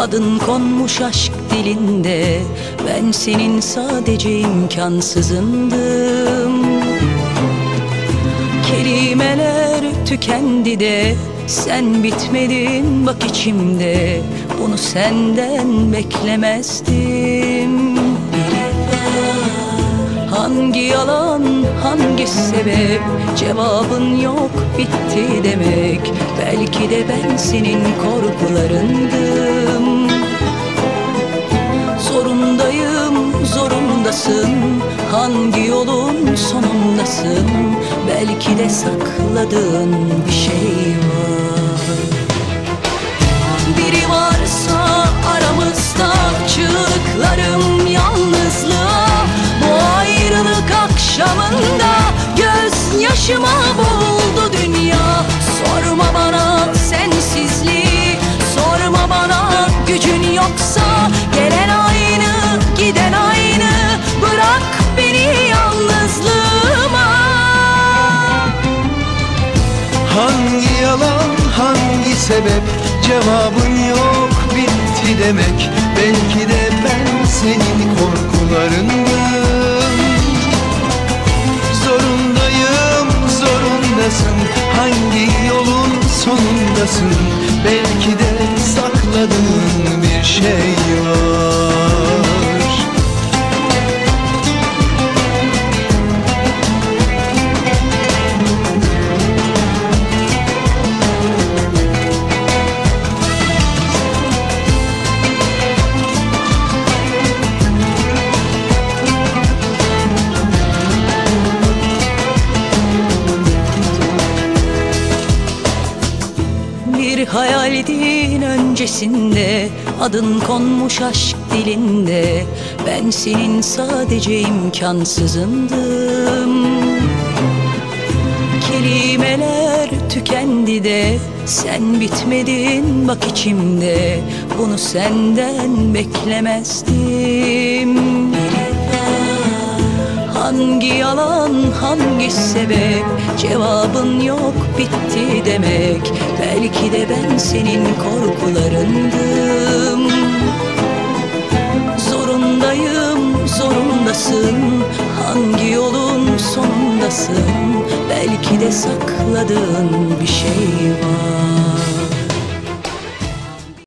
Adın konmuş aşk dilinde Ben senin sadece imkansızındım. Kelimeler tükendi de Sen bitmedin bak içimde Bunu senden beklemezdim. Hangi yalan, hangi sebep Cevabın yok, bitti demek Belki de ben senin korkularındım. Zorundayım, zorundasın. Hangi yolun sonundasın? Belki de sakladığın bir şey var. Biri varsa aramızda çığlıklarım yalnızlığa. Bu ayrılık akşamında gözyaşıma boğuldu dünya. Sorma bana sensizliği, sorma bana gücün yoksa Gelen aynı, giden aynı, bırak beni yalnızlığıma. Hangi yalan, hangi sebep? Cevabın yok, bitti demek. Belki de ben senin korkularındım sonundasın Belki Bir hayaldin öncesinde Adın konmuş aşk dilinde. Ben senin sadece imkansızındım. Kelimeler tükendi de Sen bitmedin bak içimde. Bunu senden beklemezdim Hangi yalan, hangi sebep? Cevabın yok, bitti demek. Belki de ben senin korkularındım. Zorundayım, zorundasın. Hangi yolun sonundasın? Belki de sakladığın bir şey var